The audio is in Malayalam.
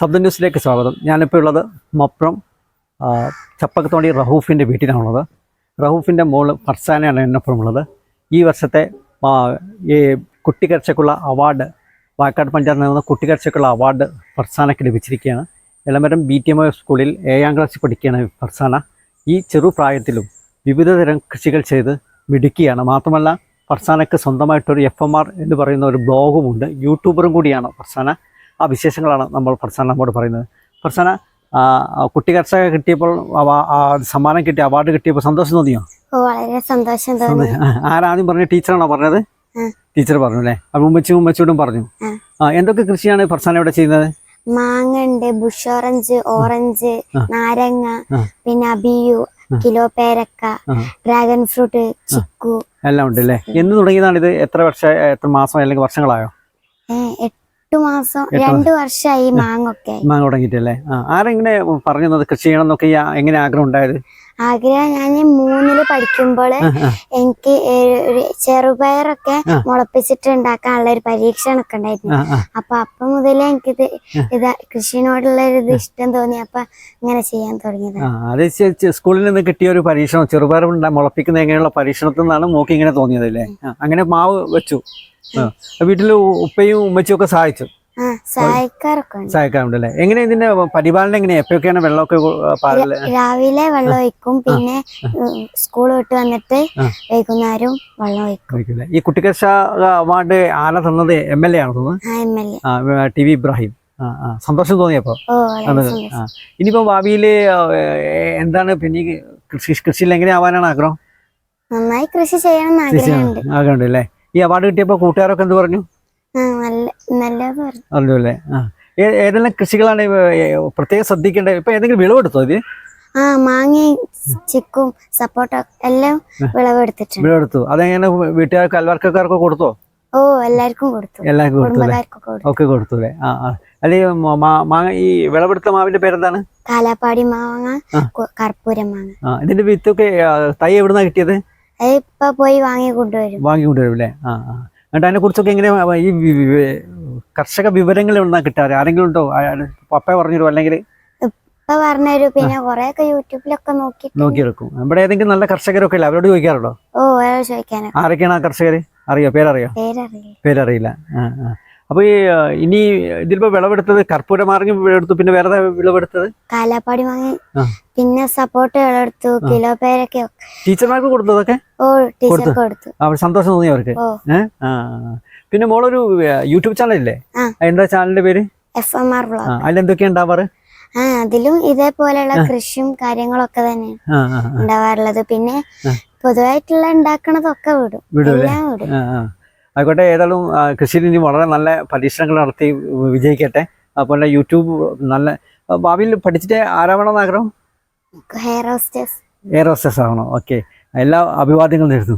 ശബ്ദ ന്യൂസിലേക്ക് സ്വാഗതം. ഞാനിപ്പോൾ ഉള്ളത് മൊപ്രം ആ, ചപ്പക്കത്തോണ്ടി റഹൂഫിന്റെ വീട്ടിലാണുള്ളത്. റഹൂഫിന്റെ മോൾ ഫർസാനയാണ് എന്നൊപ്പം ഉള്ളത്. ഈ വർഷത്തെ ഈ കുട്ടിക്കരച്ചക്കുള്ള അവാർഡ് വാക്കാട് പഞ്ചായത്തിൽ നിന്ന് കുട്ടിക്കരച്ചക്കുള്ള അവാർഡ് ഫർസാനയ്ക്ക് ലഭിച്ചിരിക്കുകയാണ്. എളമരം ബി ടി എം സ്കൂളിൽ ഏഴാം ക്ലാസ്സിൽ പഠിക്കുകയാണ് ഫർസാന. ഈ ചെറുപ്രായത്തിലും വിവിധ തരം കൃഷികൾ ചെയ്ത് മിടുക്കിയാണ്. മാത്രമല്ല ഫർസാനയ്ക്ക് സ്വന്തമായിട്ടൊരു എഫ് എം ആർ എന്ന് പറയുന്ന ഒരു ബ്ലോഗുമുണ്ട് യൂട്യൂബറും കൂടിയാണ് ഫർസാന. ആ വിശേഷങ്ങളാണ് നമ്മൾ ഫർസാന നമ്മോട് പറയുന്നത്. ഫർസാന കുട്ടി കർഷക കിട്ടിയപ്പോൾ സമ്മാനം കിട്ടി അവാർഡ് കിട്ടിയപ്പോൾ സന്തോഷം തോന്നിയോ? വളരെ സന്തോഷം തോന്നി. ആരാദ്യം പറഞ്ഞ ടീച്ചറാണോ പറഞ്ഞത്? ടീച്ചർ പറഞ്ഞു അല്ലേ? അത് ഉമ്മച്ചും ഉമ്മച്ചോടും പറഞ്ഞു. എന്തൊക്കെ കൃഷിയാണ് ഫർസാന ഇവിടെ ചെയ്യുന്നത്? മാങ്ങ ഉണ്ട് ബുഷ് ഓറഞ്ച് ഓറഞ്ച് നാരങ്ങ പിന്നെ അബിയു കിലോ പേരക്ക ഡ്രാഗൺ ഫ്രൂട്ട് ചിക്കു. എല്ലാം ഉണ്ട് അല്ലേ എന്ന് തുടങ്ങിയതാണ് ഇത് എത്ര വർഷം എത്ര മാസം അല്ലെങ്കിൽ വർഷങ്ങളായോ? എട്ട് മാസം രണ്ടു വർഷമായി മാങ്ങൊക്കെ. മാങ്ങ തുടങ്ങിയിട്ടല്ലേ? ആരെങ്ങനെ പറഞ്ഞു തന്നത്? കൃഷി ചെയ്യണം എന്നൊക്കെ എങ്ങനെ ആഗ്രഹം ഉണ്ടായത്? ആഗ്രഹം ഞാൻ മൂന്നിൽ പഠിക്കുമ്പോൾ എനിക്ക് ചെറുപയറൊക്കെ. മുളപ്പിച്ചിട്ട് ഉണ്ടാക്കാനുള്ള ഒരു പരീക്ഷണമൊക്കെ ഉണ്ടായിരുന്നു. അപ്പൊ. അപ്പൊ മുതലേ എനിക്കിത് ഇത് കൃഷിനോടുള്ള ഒരു ഇത് ഇഷ്ടം തോന്നി. അപ്പൊ ഇങ്ങനെ ചെയ്യാൻ തുടങ്ങിയത്. അത് സ്കൂളിൽ നിന്ന് കിട്ടിയ ഒരു പരീക്ഷണം ചെറുപയർ മുളപ്പിക്കുന്ന എങ്ങനെയുള്ള പരീക്ഷണത്തിൽ നിന്നാണ് മോക്ക് ഇങ്ങനെ തോന്നിയത് അല്ലേ? അങ്ങനെ മാവ് വെച്ചു. വീട്ടിൽ ഉപ്പയും ഉമ്മച്ചും ഒക്കെ സഹായിച്ചു. സഹായിക്കാറുണ്ട് അല്ലേ എങ്ങനെ ഇതിന്റെ പരിപാലനം എങ്ങനെയാ? എപ്പോഴൊക്കെയാണ് വെള്ളമൊക്കെ രാവിലെ വെള്ളം ഒഴിക്കും. പിന്നെ സ്കൂൾ വിട്ട് വന്നിട്ട്. വൈകുന്നേരം വെള്ളം ഒഴിക്കും. ഈ കുട്ടിക്കർഷ അവാർഡ് ആന തന്നത്? എം എൽ എ ആണ് തോന്നുന്നത് ടി വി ഇബ്രാഹിം. സന്തോഷം തോന്നിയപ്പോ ഇനിയിപ്പോ ഭാവിയിൽ എന്താണ് പിന്നെ കൃഷി കൃഷിയിൽ എങ്ങനെ ആവാനാണ് ആഗ്രഹം? നന്നായി കൃഷി ചെയ്യണം ആഗ്രഹമുണ്ട് അല്ലേ? ഈ അവാർഡ് കിട്ടിയപ്പോ കൂട്ടുകാരൊക്കെ എന്ത് പറഞ്ഞു? ആ നല്ല പറഞ്ഞു. അല്ലേ ആ. ഏതെല്ലാം കൃഷികളാണ് പ്രത്യേകം ശ്രദ്ധിക്കേണ്ടത് ഇപ്പൊ ഏതെങ്കിലും വിളവെടുത്തോ ഇത്? ആ മാങ്ങയും ചിക്കും സപ്പോട്ട എല്ലാം വിളവെടുത്തിട്ടുണ്ട്. വിളവെടുത്തു. അതെങ്ങനെ വീട്ടുകാർക്ക് അയൽവർക്കക്കാർക്ക് കൊടുത്തോ? ഓ എല്ലാവർക്കും കൊടുത്തു. എല്ലാവർക്കും കൊടുത്തു ഒക്കെ കൊടുത്തു അല്ലേ? ആ ആ. അല്ലെ മാങ്ങ ഈ വിളവെടുത്ത മാവിന്റെ പേരെന്താണ്? കാലാപ്പാടി മാങ്ങ കർപ്പൂര മാങ്ങ. ആ ഇതിന്റെ വിത്തൊക്കെ തൈ എവിടുന്നാ കിട്ടിയത്? ഇപ്പൊ പോയി വാങ്ങി കൊണ്ടുവരും. വാങ്ങി കൊണ്ടുവരും അല്ലേ? ആ ആ. എന്നിട്ട് അതിനെ കുറിച്ചൊക്കെ എങ്ങനെ ഈ കർഷക വിവരങ്ങൾ എവിടെ കിട്ടാറ് ആരെങ്കിലും ഉണ്ടോ? പപ്പ പറഞ്ഞിരുമോ അല്ലെങ്കിൽ ഇപ്പൊ പറഞ്ഞുതരും. പിന്നെ കൊറേ ഒക്കെ യൂട്യൂബിലൊക്കെ നോക്കി നോക്കിയെടുക്കും. ഇവിടെ ഏതെങ്കിലും നല്ല കർഷകരൊക്കെ ഇല്ല? അവരോട് ചോദിക്കാറുണ്ടോ? ഓ ചോദിക്കാനോ ആരൊക്കെയാണ് ആ കർഷകർ അറിയോ? പേരറിയോ? പേരറിയില്ല. പേരറിയില്ല. ആ ആ. അപ്പോൾ ഈ ഇനി ഇതിലിപ്പോ വിളവെടുത്തത് കർപ്പൂരമാർഗം വിളവെടുത്തു. പിന്നെ വേറെ വിളവെടുത്തത്? കാലാപ്പാടി വാങ്ങി പിന്നെ സപ്പോർട്ട് വിളവെടുത്തു കിലോ പേരൊക്കെ. ടീച്ചർമാർക്ക് കൊടുത്തതൊക്കെ കൊടുത്തു? അവർ സന്തോഷം തോന്നി അവർക്ക്. പിന്നെ മോളൊരു യൂട്യൂബ് ചാനൽ ഇല്ലേ എന്താ ചാനലിന്റെ പേര്? എഫ് എം ആർ ബ്ലോഗ് അതിൽ എന്തൊക്കെയാ ഉണ്ടാവാറ്? ആ അതിലും ഇതേപോലെയുള്ള കൃഷിയും കാര്യങ്ങളൊക്കെ തന്നെ ആ ആ ആ. ഉണ്ടാവാറുള്ളത്. പിന്നെ പൊതുവായിട്ടുള്ള ഉണ്ടാക്കണതൊക്കെ വിടും. വിടും എല്ലാം വിടും. ആയിക്കോട്ടെ ഏതായാലും കൃഷിയിൽ ഇനി വളരെ നല്ല പരീക്ഷണങ്ങൾ നടത്തി വിജയിക്കട്ടെ. അപ്പോൾ യൂട്യൂബ് നല്ല ഭാവിയിൽ പഠിച്ചിട്ട് ആരാവണമെന്ന് ആഗ്രഹം ഹെയർ ഹോസ്റ്റേഴ്സ് എയർ ഹോസ്റ്റസ് ആവണം. ഓക്കെ എല്ലാ അഭിവാദ്യങ്ങളും നേരുന്നു.